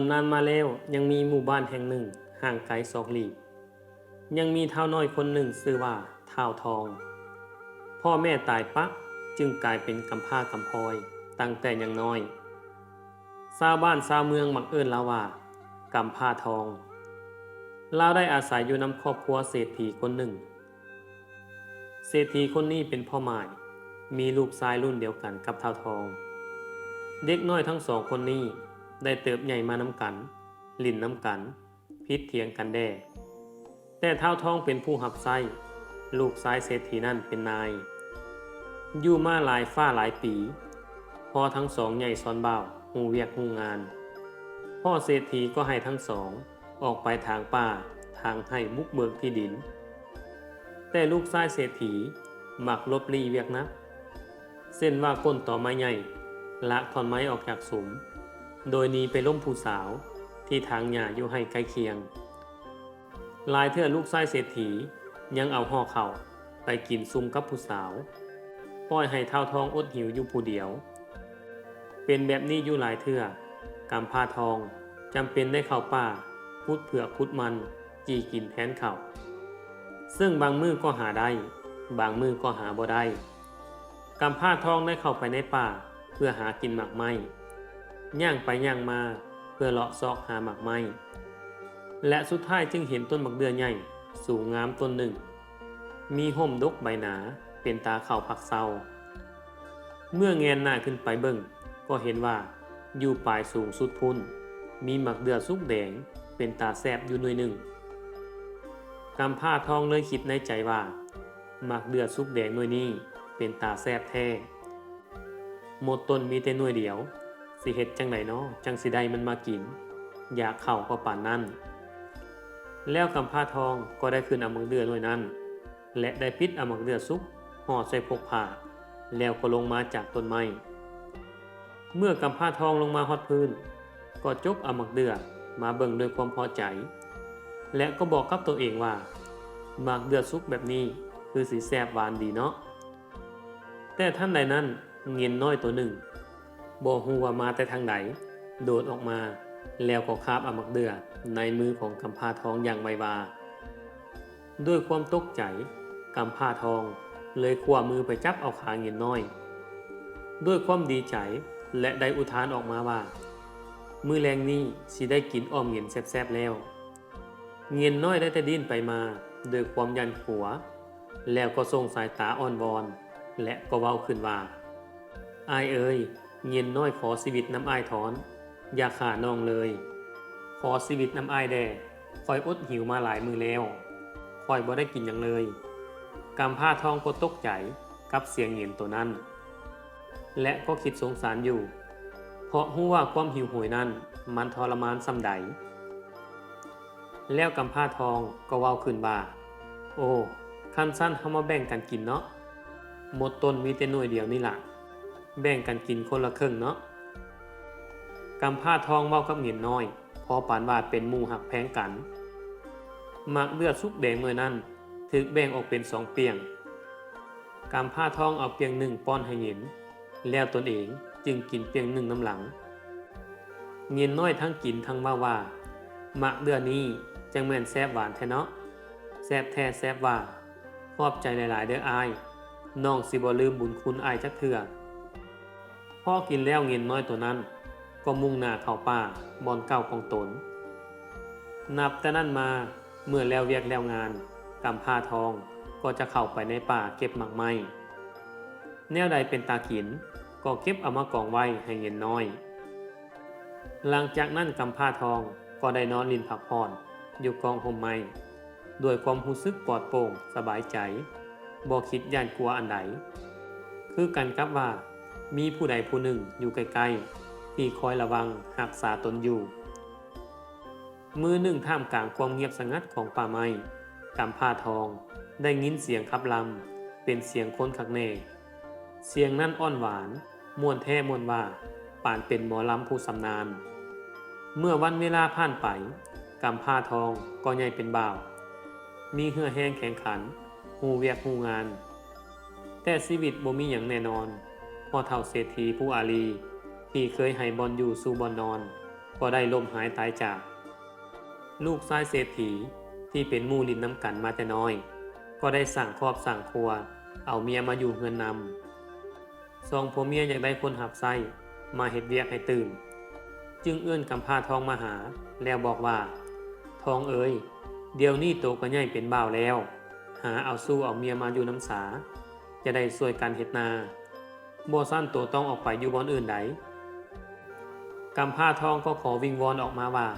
นนานมาแล้วยังมีหมู่บ้านแห่งหนึ่งห่างไกลสองลีกยังมีเท่าน้อยคนหนึ่งชื่อว่าเท่าทอง พ่อแม่ตายปะจึงกลายเป็นกำพร้ากำพร้อยตั้งแต่ยังน้อยชาวบ้านชาวเมืองมักเอิ้นลาว่ากำพร้าทองลาวได้อาศัยอยู่นำครอบครัวเศรษฐีคนหนึ่ง เศรษฐีคนนี้เป็นพ่อหมายมีลูกชายรุ่นเดียวกันกับเท่าทอง เด็กน้อยทั้งสองคนนี้ ได้เติบใหญ่มาน้ำกัน ลิ่นน้ำกัน พิษเถียงกันแด่แต่เท่าทองเป็นผู้หับไส้ลูกชายเศรษฐีนั่นเป็นนาย อยู่มาหลายฝ้าหลายปี พอทั้งสองใหญ่ซ้อนเบาหูเวียกหูงาน พ่อเศรษฐีก็ให้ทั้งสองออกไปทางป่าทางให้มุกเบิกที่ดิน แต่ลูกชายเศรษฐีหมักลบลีเวียกนัก เส้นว่าก้นต่อไม้ใหญ่ละท่อนไม้ออกจากสุม โดยนีไปล้มผู้สาวที่ทางหญ้าอยู่ให้ใกล้เคียง ลายเทื่อลูกชายเศรษฐียังเอาห่อเข่าไปกินซุมกับผู้สาวปล่อยให้เท่าทองอดหิวอยู่ผู้เดียว เป็นแบบนี้อยู่หลายเทื่อกำพร้าทองจำเป็นได้เข้าป่าพุดเผือกพุดมันจีกินแทนเขาวซึ่งบางมือก็หาได้ บางมือก็หาบ่ได้กำพร้าทองได้เข้าไปในป่าเพื่อหากินหมากไม้ ย่างไปย่างมาเพื่อเลาะซอกหาหมากไม้ และสุดท้ายจึงเห็นต้นหมักเดือใหญ่ สูงงามต้นหนึ่ง มีห่มดกใบหนา เป็นตาเข่าผักเศร้า เมื่อแงนหน้าขึ้นไปเบิ่ง ก็เห็นว่าอยู่ปลายสูงสุดพุ่น มีหมักเดือสุกแดง เป็นตาแซบอยู่หน่วยหนึ่งกำผ้าทองเลยคิดในใจว่าหมักเดือสุกแดงหน่วยนี้เป็นตาแซบแท้หมดต้นมีแต่หน่วยเดียว สิเฮ็ดจังไหนเนาะจังสิได้มันมากิน อยากเข้าก็ป่านนั้นแล้วกำผ้าทองก็ได้ขึ้นอามักเดือหน่วยนั้นและได้พิษอามักเดือซุกห่อใส่พกผ้าแล้วก็ลงมาจากต้นไม้เมื่อกำผ้าทองลงมาฮอดพื้น ก็จกอามักเดือมาเบิ่งด้วยความพอใจ และก็บอกกับตัวเองว่าหมากเดือซุกแบบนี้คือสีแซบหวานดีเนาะแต่ท่านใดนั้นเงินน้อยตัวหนึ่ง บอฮูว่ามาแต่ทางไหนโดดออกมา แล้วก็คาบอามักเดือในมือของกำพาทองอย่างไววา ด้วยความตกใจกำพาทองเลยขวามือไปจับเอาขาเงินน้อย ด้วยความดีใจและได้อุทานออกมาว่า มือแรงนี้สิได้กินอ้อมเงินแซ่บๆแล้ว เงินน้อยได้แต่ดิ้นไปมาด้วยความยันหัว แล้วก็ส่งสายตาอ่อนวอน และก็เว้าขึ้นว่าอายเอ่ย เงินน้อยขอชีวิตน้ำอายถอน อย่าขาน้องเลย ขอชีวิตน้ำอายแด่คอยอดหิวมาหลายมือแล้วคอยบ่ได้กินอย่างเลยกำผ้าทองก็ตกใจกับเสียงเงินตัวนั้น และก็คิดสงสารอยู่ เพราะรู้ว่าความหิวโหยนั้นมันทรมานสำใดแล้วกำผ้าทองก็เว้าขึ้นว่า โอ้ คันสั้นเฮามาแบ่งกันกินเนาะหมดต้นมีแต่หน่วยเดียวนี่ล่ะ แบ่งกันกินคนละครึ่งเนาะกำผ้าทองเว้ากับเงินน้อย พอปานว่าเป็นหมู่หักแพงกันมักเลือดสุกแดงเมื่อนั้นถึกแบ่งออกเป็นสองเปียงกำผ้าทองเอาเปียงหนึ่งป้อนให้เงินแล้วตนเองจึงกินเปียงหนึ่งน้ำหลังเงินน้อยทั้งกินทั้งว่าว่ามักเดือนนี้จังแม่นแซบหวานแท้เนาะแซบแท้แซบว่าขอบใจหลาย ๆ เด้ออายน้องสิบ่ลืมบุญคุณอายจักเทื่อ พ่อกินแล้วเงินน้อยตัวนั้น ก็มุ่งหน้าเข้าป่าบอนเก่าของตน นับแต่นั้นมาเมื่อแล้วเวียกแล้วงานกำผ้าทองก็จะเข้าไปในป่าเก็บหมากไม้แนวใดเป็นตากินก็เก็บเอามากองไว้ให้เงินน้อย หลังจากนั้นกำผ้าทองก็ได้นอนลินพักผ่อนอยู่กองห่มไม้ด้วยความรู้สึกปลอดโปร่งสบายใจบ่คิดย่านกลัวอันใดคือกันกับว่า มีผู้ใดผู้หนึ่งอยู่ใกล้ๆที่คอยระวังรักษาตนอยู่ มือหนึ่งท่ามกลางความเงียบสงัดของป่าไม้กำผ้าทองได้ยินเสียงขับลำเป็นเสียงคนขักเนเสียงนั่นอ้อนหวานม่วนแท้ม่วนว่าป่านเป็นหมอลำผู้สำนาน เมื่อวันเวลาผ่านไปกำผ้าทองก็ใหญ่เป็นบ่าว มีเหือแห้งแข็งขัน หูเวียกหูงาน แต่ชีวิตบ่มีอย่างแน่นอน พ่อเท่าเศรษฐีผู้อาลีที่เคยให้บอลอยู่สู่บอลนอน ก็ได้ล่มหายตายจาก ลูกชายเศรษฐีที่เป็นมู่ลินน้ำกันมาแต่น้อย ก็ได้สั่งครอบสั่งครัว เอาเมียมาอยู่เฮือนนำสองผัวเมียอยากได้คนหับไส้มาเฮ็ดเวียกให้ตื่น จึงเอื้อนกำพาทองมาหา แล้วบอกว่า ทองเอ๋ยเดี๋ยวนี้โตก็ใหญ่เป็นบ่าวแล้ว หาเอาสู้เอาเมียมาอยู่น้ำสา จะได้ช่วยกันเฮ็ดนา บ่สั้นโตต้องออกไปอยู่บอนอื่นใดกำพร้าทองก็ขอวิงวอนออกมาว่า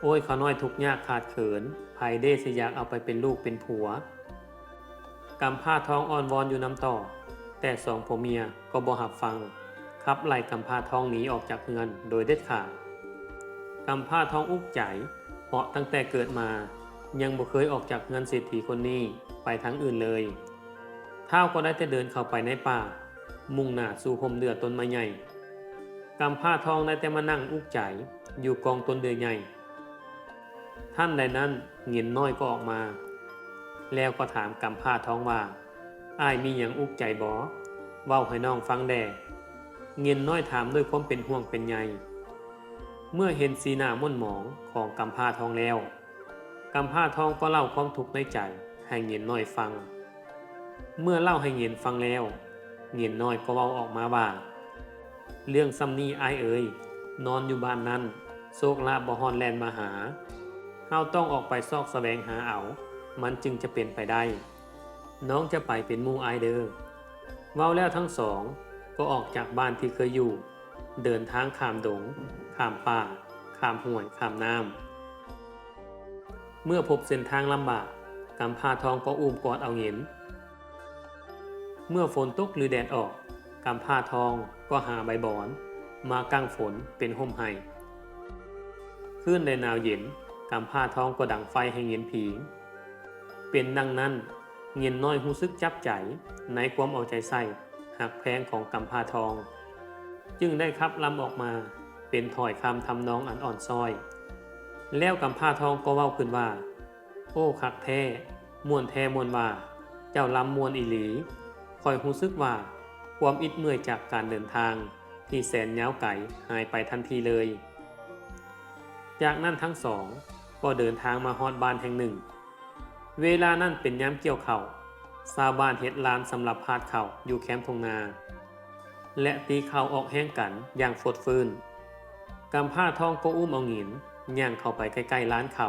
โอ้ยเขาน้อยทุกข์ยากขาดเขินภายเดสิอยากเอาไปเป็นลูกเป็นผัวกำพร้าทองอ้อนวอนอยู่น้ำต่อ แต่สองผัวเมียก็บ่หับฟังขับไล่กำพร้าทองหนีออกจากเงินโดยเด็ดขาดกำพร้าทองอุกใจเพราะตั้งแต่เกิดมา ยังบ่เคยออกจากเงินเศรษฐีคนนี้ไปทั้งอื่นเลยเท้าก็ได้แต่เดินเข้าไปในป่า มุ่งหน้าสู่พมเดือต้นไม้ใหญ่กำพร้าทองได้แต่มานั่งอุกใจอยู่กองต้นเดือใหญ่ ท่านใดนั้นเงินน้อยก็ออกมา แล้วก็ถามกำพร้าทองว่าอ้ายมีหยังอุกใจบ่เว้าให้น้องฟังแด่เงินน้อยถามด้วยความเป็นห่วงเป็นใยเมื่อเห็นสีหน้าม่นหมองของกำพร้าทองแล้วกำพร้าทองก็เล่าความทุกข์ในใจให้เงินน้อยฟัง เมื่อเล่าให้เงินฟังแล้ว เงินน้อยก็เว้าออกมาว่า เรื่องซ้ำนี้อายเอ๋ยนอนอยู่บ้านนั้นโศกลาบบ่ฮอนแลนมาหาเฮาต้องออกไปซอกแสวงหาเอา มันจึงจะเป็นไปได้ น้องจะไปเป็นมู่อายเดอเว้าแล้วทั้งสอง ก็ออกจากบ้านที่เคยอยู่ เดินทางข้ามดงข้ามป่าข้ามห้วยข้ามน้ำเมื่อพบเส้นทางลำบากกำพาทองก็อุ้มกอดเอาเงิน เมื่อฝนตกหรือแดดออกกำพร้าทองก็หาใบบอน มากั้งฝนเป็นห่มไห้ขึ้นในหนาวเย็นกำพร้าทองก็ดังไฟให้เงินผี เป็นดังนั้นเงินน้อยหูซึกจับใจในความเอาใจใส่หักแพงของกำพร้าทอง จึงได้ขับลำออกมาเป็นถอยคำทำนองอันอ่อนซ้อย แล้วกำพร้าทองก็เว้าขึ้นว่า โอ้คักแท้มวนแท้มวนว่า เจ้าลำมวนอีหลี คอยหูซึกว่า ความอิดเมื่อยจากการเดินทาง ที่แสนยาวไก่หายไปทันทีเลย จากนั้นทั้งสองก็เดินทางมาฮอดบ้านแห่งหนึ่ง เวลานั้นเป็นย้ำเกี่ยวเขา่าซาวบ้านเฮ็ดลานสำหรับพาดเข่าอยู่แคมป์ทงนา และตีเข่าออกแห้งกันอย่างฟดฟืนกำผ้าทองก็อุ้มเอาหินย่างเข้าไปใกล้ๆร้านเข่า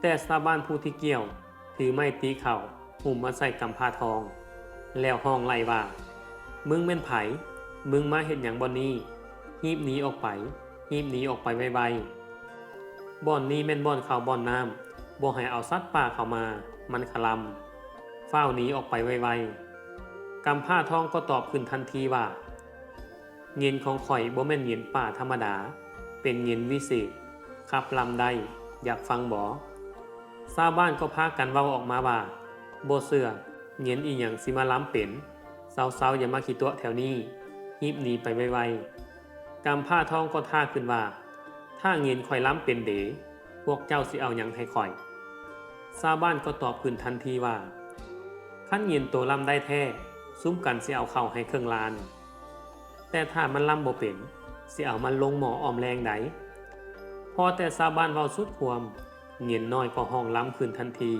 แต่ซาวบ้านผู้ที่เกี่ยวถือไม้ตีเข่าหุ่มมาใส่กำผ้าทอง แล้วห้องไล่ว่า มึงเป็นไผ มึงมาเห็นอย่างบอนนี้ฮีบหนีออกไปฮีบหนีออกไปไวๆบ่อนนี้แม่นบ่อนข่าวบ่อนน้ำบ่ให้เอาสัตว์ป่าเข้ามา มันขลำเฝ้าหนีออกไปไวๆกำผ้าทองก็ตอบขึ้นทันทีว่า เงินของข่อยบ่แม่นเงินป่าธรรมดา เป็นเงินวิเศษขับลำได้อยากฟังบ่ชาวบ้านก็พากันเว้าออกมาว่าบ่เสือ เงินอีหยังสิมาล้ำเป็นเซาๆอย่ามาขี้ตัวแถวนี้ฮีบหนีไปไวๆกำผ้าทองก็ท่าขึ้นว่า ถ้าเงินข่อยล้ำเป็นเดพวกเจ้าสิเอาหยังให้ข่อยชาบ้านก็ตอบขึ้นทันทีว่าขั้นเงินตัวล้ำได้แท้ซุ้มกันสิเอาเข้าให้เครื่องลาน แต่ถ้ามันล้ำบ่เป็นสิเอามันลงหมอออมแรงไดพอแต่ชาบ้านเว้าสุดความเงินน้อยก็ห้องล้ำขึ้นทันที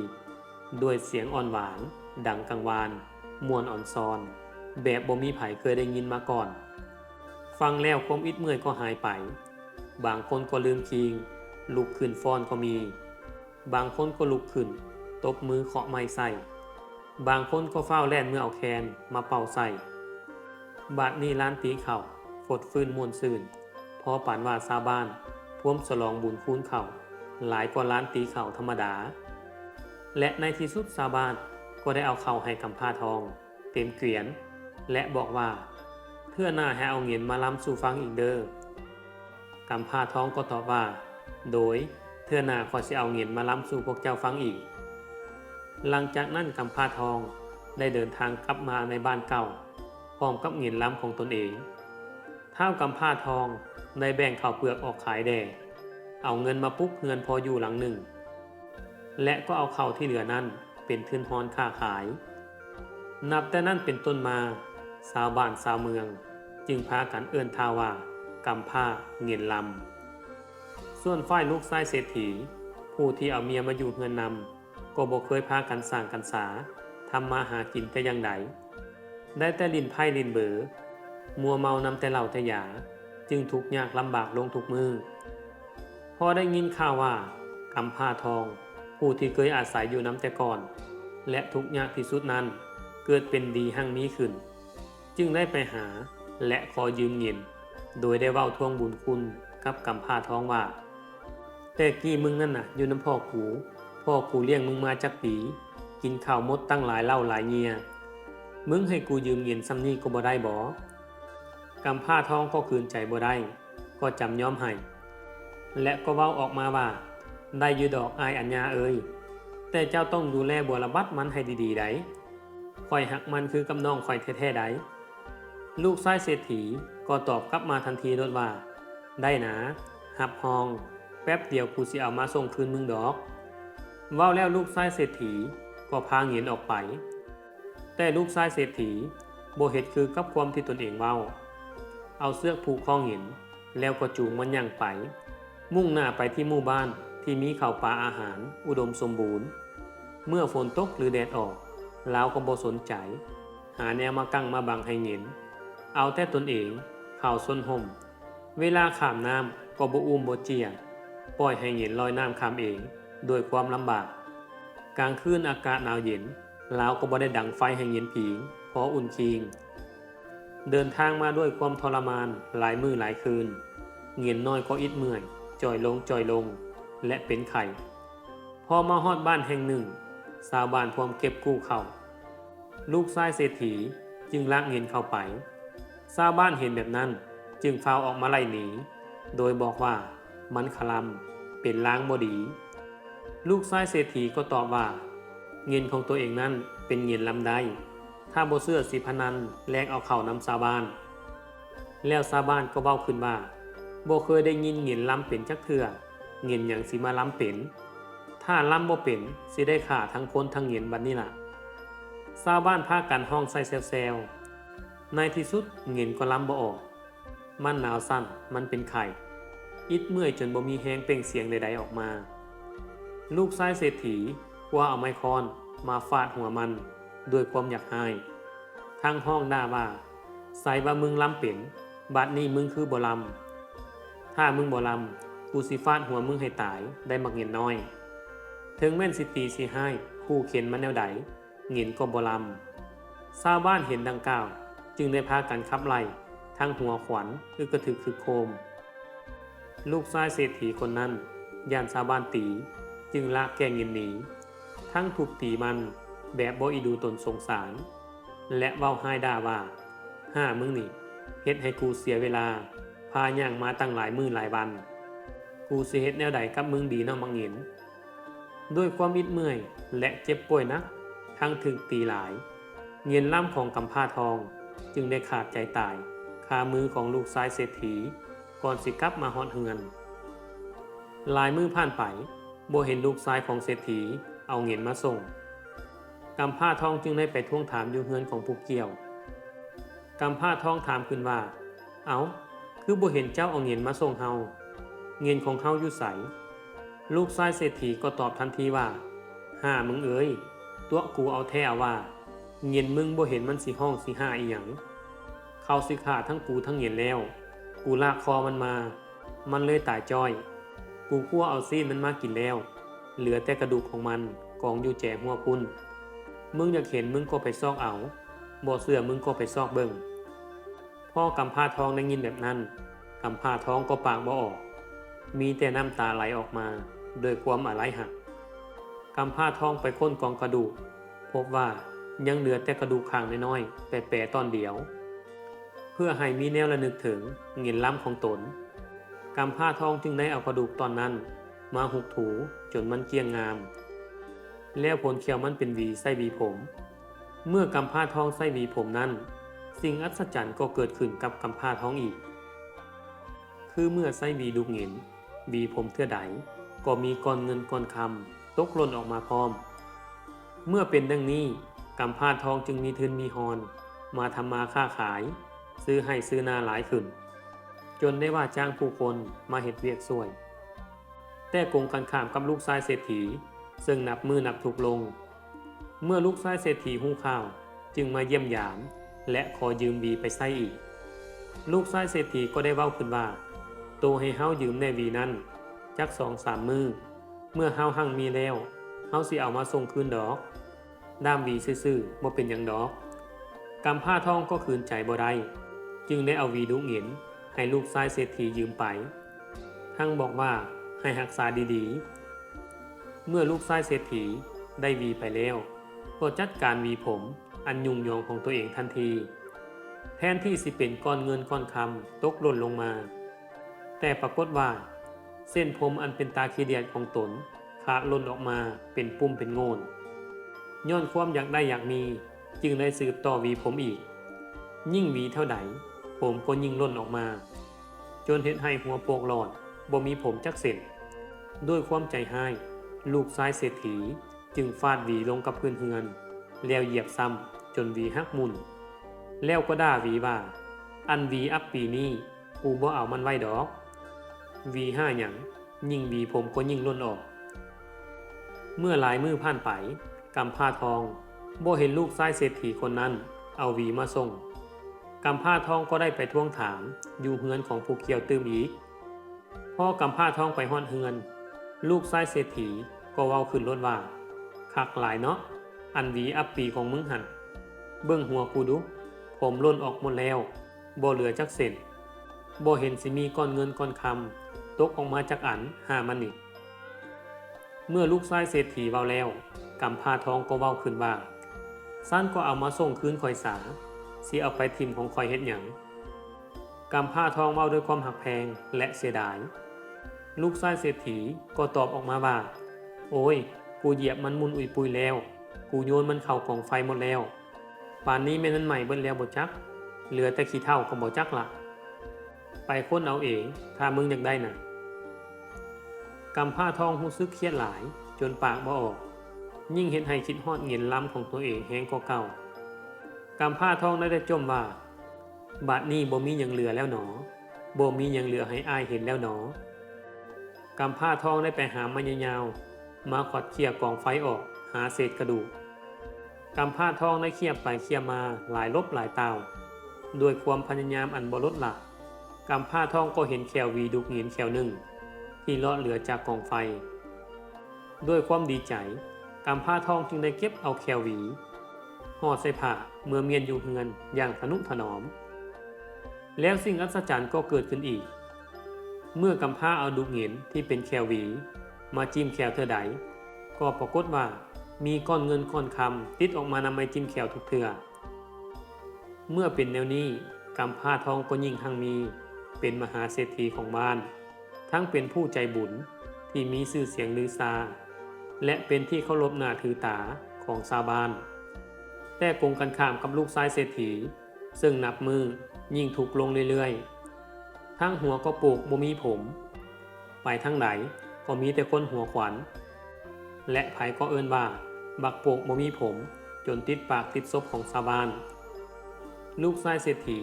ด้วยเสียงอ่อนหวาน ดังกังวาน มวนอ่อนซอน แบบบ่มีไผเคยได้ยินมาก่อน ฟังแล้วความอิดเมื่อยก็หายไป บางคนก็ลืมคิง ลุกขึ้นฟ้อนก็มี บางคนก็ลุกขึ้น ตบมือเคาะไม้ใส่ บางคนก็เฝ้าแล่นเมื่อเอาแคนมาเป่าใส่ บาดนี้ร้านตีเข่าฝดฟื้นมวนซื่นพอป่านว่าซาบ้านพ่วมสลองบุญคูนเข่าหลายกว่าร้านตีเข่าธรรมดา และในที่สุดซาบ้าน ก็ได้เอาเข่าให้กำพร้าทอง เต็มเกวียน และบอกว่า เพื่อหน้าให้เอาเงินมาล้ำสู่ฟังอีกเด้อกำพร้าทองก็ตอบว่า โดยเทื่อหน้าขอยสิเอาเงินมาล้ำสู่พวกเจ้าฟังอีก หลังจากนั้นกำพร้าทองได้เดินทางกลับมาในบ้านเก่า พร้อมกับเงินล้ำของตนเองเท่ากำพร้าทองได้แบ่งข้าวเปลือกออกขายแด่เอาเงินมาปุ๊กเงินพออยู่หลังหนึ่ง และก็เอาเข้าที่เหลือนั้น เป็นทุนฮอนค่าขาย นับแต่นั้นเป็นต้นมา สาวบ้านสาวเมือง จึงพากันเอื้อนทาว่ากำผ้าเงียนลำ ส่วนฝ่ายลูกชายเศรษฐี ผู้ที่เอาเมียมาอยู่เงินนำก็บ่เคยพากันสร้างกันสาทำมาหากินแต่ย่างใดได้แต่ลินไพ่ลินเบอมัวเมานำแต่เหล่าแต่หยา จึงทุกยากลำบากลงทุกมือพอได้ยินข่าวว่ากำผ้าทอง ผู้ที่เคยอาศัยอยู่น้ำแต่ก่อน และทุกข์ยากที่สุดนั้น เกิดเป็นดีหั่งมีขึ้น จึงได้ไปหาและขอยืมเงิน โดยได้เว้าทวงบุญคุณกับกำผ้าท้องว่า แต่กี้มึงนั่นน่ะ อยู่น้ำพ่อกูพ่อกูเลี้ยงมึงมาจากปี กินข้าวมดตั้งหลายเล่าหลายเงียมึงให้กูยืมเงินซ้ำนี้ก็บ่ได้บ่กำผ้าท้องก็คืนใจบ่ได้ ก็จำยอมให้ และก็เว้าออกมาว่า ได้ยู่ดอกอายอัญญาเอ่ยแต่เจ้าต้องดูแลบัวระบัดมันให้ดีๆได้คอยหักมันคือกำนองคอยแท้ๆได้ลูกชายเศรษฐีก็ตอบกลับมาทันทีรถว่า ได้นะหับหอง แป๊บเดียวกูสิเอามาส่งคืนมึงดอกเว้าแล้วลูกชายเศรษฐีก็พาเงินออกไป แต่ลูกชายเศรษฐีโบเฮ็ดคือกับความที่ตนเองเว้า เอาเสื้อผูกคอเงินแล้วก็จูงมันย่างไป มุ่งหน้าไปที่หมู่บ้าน ที่มีข้าวปลาอาหารอุดมสมบูรณ์ เมื่อฝนตกหรือแดดออกลาวก็บ่สนใจ หาแนวมากั้งมาบังให้เงินเอาแต่ตนเองข้าส้นห่ม เวลาขามน้ำก็บ่อุ้มบ่เจียปล่อยให้เงินลอยน้ำขามเองโดยความลำบาก กลางคืนอากาศหนาวเย็นลาวก็บ่ได้ดังไฟให้เงินผิงเพราะอุ่นคิง เดินทางมาด้วยความทรมานหลายมือหลายคืนเงินน้อยก็อิดเมื่อยจ่อยลงจ่อยลง และเป็นไข่พอมาฮอดบ้านแห่งหนึ่ง สาวบ้านพวมเก็บกู้เขา ลูกชายเศรษฐีจึงลากเงินเข้าไปชาวบ้านเห็นแบบนั้นจึงฟ้าวออกมาไล่หนี โดยบอกว่ามันคลำเป็นล้างบดี ลูกชายเศรษฐีก็ตอบว่า เงินของตัวเองนั้นเป็นเงินลำได้ถ้าโบเสื้อสิพนันแลกเอาเข่านำชาวบ้าน แล้วชาวบ้านก็เว้าขึ้นว่าโบเคยได้ยินเงินลำเป็นจักเถื่อ เงินอย่างสิมาล้ำเป็น ถ้าล้ำบ่เป็นสิได้ขาทั้งคนทั้งเงินบัดนี้ล่ะชาวบ้านพากันห้องใส่แซวๆในที่สุดเงินก็ล้ำบ่ออก มันหนาวสั้นมันเป็นไข่ อิดเมื่อยจนบ่มีแฮงเป่งเสียงใดๆออกมา ลูกชายเศรษฐีว่าเอาไม้คอนมาฟาดหัวมันด้วยความอยากหายทั้งห้องด่าว่าใส่ว่ามึงล้ำเป็นบัดนี้มึงคือบ่ลำถ้ามึงบ่ลำ กูสิฟาดหัวมึงให้ตายได้มักเงินน้อย ถึงแม่นสิตีสิให้คู่เข็นมันแนวใดเงินก็บลำชาวบ้านเห็นดังกล่าว จึงได้พากันขับไล่ทั้งหัวขวัญอึกกระถึกคือโคม ลูกชายเศรษฐีคนนั้นย่านชาวบ้านตี จึงลาแกงเงินหนีทั้งถูกตีมันแบบบ่อีดูตนสงสาร และเว้าให้ด่าว่าห้ามึงนี่เฮ็ดให้กูเสียเวลา พาย่างมาตั้งหลายมื้อหลายวัน กูสิเฮ็ดแนวใดกับมึงดีเนาะมังเห็นด้วยความมิดเมื่อยและเจ็บป่วยนักทั้งถึงตีหลาย เงินล่ำของกำพร้าทองจึงได้ขาดใจตายคามือของลูกชายเศรษฐี ก่อนสิกลับมาฮอดเฮือน ลายมือผ่านไปโบเห็นลูกชายของเศรษฐีเอาเงินมาส่งกำพร้าทองจึงได้ไปทวงถามอยู่เฮือนของผู้เกี่ยวกำพร้าทองถามขึ้นว่า เอาคือบ่เห็นเจ้าเอาเงินมาส่งเฮา เงินของเฮาอยู่ใสลูกชายเศรษฐีก็ตอบทันทีว่าห้ามึงเอ้ยตัวกูเอาแท้ว่า เงินมึงบ่เห็นมันสิห้องสิห้าอีหยังเขาสิขาทั้งกูทั้งเงินแล้ว กูลากคอมันมา มันเลยตายจ้อย กูคั่วเอาซีนมันมากินแล้ว เหลือแต่กระดูกของมันกองอยู่แจหัวคุณมึงอยากเห็นมึงก็ไปซอกเอาบ่เสื้อมึงก็ไปซอกเบิ่งพ่อกำพาทองได้ยินแบบนั้นกำพาทองก็ปากบ่ออก มีแต่น้ำตาไหลออกมาโดยความอะไรหักกำพร้าทองไปค้นกองกระดูก พบว่ายังเหลือแต่กระดูกข้างน้อยๆแปะๆตอนเดียว เพื่อให้มีแนวระนึกถึงเงินล้ำของตนกำพร้าทองจึงได้เอากระดูกตอนนั้น มาหุกถูจนมันเกี้ยงงาม แล้วผลเขียวมันเป็นวีไส้วีผม เมื่อกำพร้าทองไส้วีผมนั้น สิ่งอัศจรรย์ก็เกิดขึ้นกับกำพร้าทองอีก คือเมื่อไส้วีดุกเงิน หวีผมเทื่อใดก็มีก้อนเงินก้อนคำตกหล่นออกมาพร้อม เมื่อเป็นดังนี้กำพาทองจึงมีทุนมีฮอน มาทำมาค้าขาย ซื้อให้ซื้อนาหลายขึ้น จนได้ว่าจ้างผู้คนมาเห็ดเวียกสวย แต่กงกันข้ามกับลูกชายเศรษฐี ซึ่งนับมือนับถูกลง เมื่อลูกชายเศรษฐีหูข่าวจึงมาเยี่ยมยาม และขอยืมวีไปใส่อีก ลูกชายเศรษฐีก็ได้เว้าขึ้นว่า โตให้เฮายืมแน่วีนั้น จักสองสามมือ เมื่อเฮาหั่งมีแล้ว เฮาสิเอามาส่งคืนดอก ด้ามวีซื่อๆบ่เป็นหยังดอกกำผ้าทองก็คืนใจบ่ได้จึงได้เอาวีดุเหงียนให้ลูกชายเศรษฐียืมไป ทั้งบอกว่าให้รักษาดีๆ เมื่อลูกชายเศรษฐีได้วีไปแล้ว ก็จัดการวีผมอันยุ่งยองของตัวเองทันที แทนที่สิเป็นก้อนเงินก้อนคำตกหล่นลงมา แต่ปรากฏว่า เส้นผมอันเป็นตาขีเดียดของตนขาดล่นออกมาเป็นปุ่มเป็นโงนย้อนความอยากได้อยากมีจึงได้สืบต่อวีผมอีก ยิ่งวีเท่าใดผมก็ยิ่งล่นออกมา จนเห็นให้หัวโปกหลอดบ่มีผมจักเส้นด้วยความใจให้ายลูกซ้ายเศรษฐีจึงฟาดวีลงกับพื้นเฮือน แล้วเหยียบซ้ำจนวีหักมุนแล้วก็ด่าวีว่า อันวีอัพปีนี้กูบ่เอามันไว้ดอก วีห้าหยังยิ่งวีผมก็ยิ่งล่นออก เมื่อหลายมือผ่านไปกำผ้าทองโบเห็นลูกชายเศรษฐีคนนั้น เอาวีมาส่งกำผ้าทองก็ได้ไปทวงถามอยู่เฮือนของผู้เกี่ยวตื้มอีกพ่อกำผ้าทองไปฮอดเฮือน ลูกชายเศรษฐีก็เว้าขึ้นรถว่าคักหลายเนาะอันวีอัปปีของมึงหันเบิ่งหัวกูดู ผมล่นออกหมดแล้วบ่เหลือจักเส้น บ่เห็นสิมีก้อนเงินก้อนคำตกออกมาจากอันหามันนี่เมื่อลูกชายเศรษฐีเว้าแล้วกำพาทองก็เว้าขึ้นว่าสั้นก็เอามาส่งคืนคอยสาสิเอาไปทิมของคอยเฮ็ดหยังกำพาทองเว้าด้วยความหักแพงและเสียดาย ลูกชายเศรษฐีก็ตอบออกมาว่า โอ้ย กูเหยียบมันมุนอุยปุยแล้ว กูโยนมันเข้ากองไฟหมดแล้ว ป่านนี้แม่นั้นใหม่เบิ้แล้วบ่จัก เหลือแต่ขี้เท่าก็บ่จักล่ะ ไปค้นเอาเองถ้ามึงอยากได้น่ะกำผ้าทองหูซึกเครียดหลาย จนปากบ่ออก ยิ่งเห็นให้คิดฮอดเงินล้ำของตัวเองแห้งกว่าเก่ากำผ้าทองได้ได้จมว่าบาดนี้บ่มีหยังเหลือแล้วหนอบ่มีหยังเหลือให้อายเห็นแล้วหนอกำผ้าทองได้ไปหามันยาวๆมาขอดเขี่ยกองไฟออกหาเศษกระดูกกำผ้าทองได้เขี่ยไปเขี่ยมาหลายลบหลายเตาด้วยความพยายามอันบลดละ กำผ้าทองก็เห็นแขววีดุกเงินแขวหนึ่ง ที่เลาะเหลือจากกองไฟ ด้วยความดีใจกำผ้าทองจึงได้เก็บเอาแขวหวีห่อใส่ผ้าเมื่อเมียนอยู่เฮือนอย่างทนุถนอม แล้วสิ่งอัศจรรย์ก็เกิดขึ้นอีก เมื่อกำผ้าเอาดุกเงินที่เป็นแขวหวี มาจิ้มแขวเธอใด ก็ปรากฏว่ามีก้อนเงินก้อนคำติดออกมานำไม้จิ้มแขวทุกเถื่อเมื่อเป็นแนวนี้กำผ้าทองก็ยิ่งหั่งมี เป็นมหาเศรษฐีของบ้านทั้งเป็นผู้ใจบุญที่มีชื่อเสียงลือซา และเป็นที่เคารพนาถือตาของชาวบ้าน แต่กงกันข้ามกับลูกชายเศรษฐี ซึ่งนับมือยิ่งถูกลงเรื่อยๆ ทั้งหัวก็ปลูกบ่มีผม ไปทั้งไหนก็มีแต่คนหัวขวัญ และไผก็เอิ้นว่าบักโปกบ่มีผม จนติดปากติดซบของชาวบ้าน ลูกชายเศรษฐี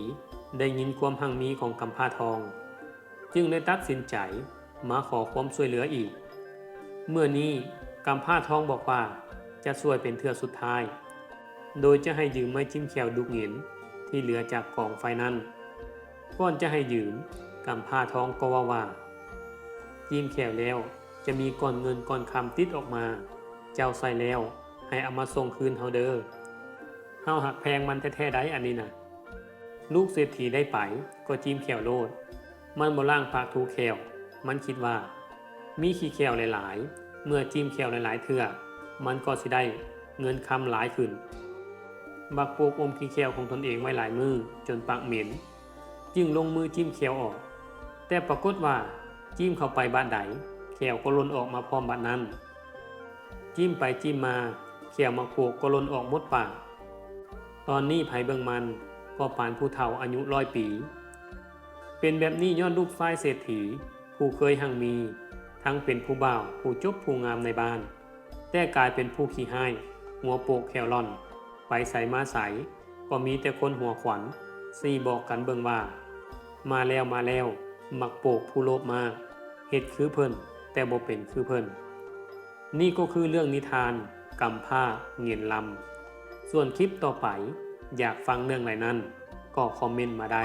ได้ยินความหังมีของกำพร้าทอง จึงได้ตัดสินใจมาขอความช่วยเหลืออีก เมื่อนี้กำพร้าทองบอกว่าจะช่วยเป็นเทือสุดท้าย โดยจะให้ยืมไม้จิ้มแขวดุกเงินที่เหลือจากกองไฟนั้นก่อนจะให้ยืมกำพร้าทองก็ว่าว่ายิ้มแขวแล้วจะมีก้อนเงินก้อนคำติดออกมา เจ้าใส่แล้วให้เอามาส่งคืนเฮาเด้อเฮาหักแพงมันแท้ๆได้อันนี้นะ ลูกเศรษฐีได้ไปก็จิ้มแขวโลด มันบ่ล่างปากทูแขวมันคิดว่า มีขี้แขวหลายๆ เมื่อจิ้มแขวหลายๆเทื่อมันก็สิได้เงินคำหลายขึ้น บักโปกอมขี้แขวของตนเองไว้หลายมือจนปากเหม็น จึงลงมือจิ้มแขวออก แต่ปรากฏว่าจิ้มเข้าไปบ้านใดแขวก็หล่นออกมาพร้อมบ้านนั้น จิ้มไปจิ้มมาแขวมาโปกก็หล่นออกหมดปาก ตอนนี้ไผเบิ่งมัน พ่อปานผู้เฒ่าอายุร้อยปี เป็นแบบนี้ยอดลูกฝ้ายเศรษฐี ผู้เคยหังมี ทั้งเป็นผู้บ่าว ผู้จบผู้งามในบ้าน แต่กลายเป็นผู้ขี้ห้ายหัวโปกแคลอน ไปใสมาใส ก็มีแต่คนหัวขวัญซี่บอกกันเบิงว่า มาแล้วมาแล้ว หมักโปกผู้โลภมากเหตุคือเพิ่น แต่บ่เป็นคือเพิ่น นี่ก็คือเรื่องนิทานกำผ้าเงียนลำ ส่วนคลิปต่อไป อยากฟังเรื่องไหนนั้น ก็คอมเมนต์มาได้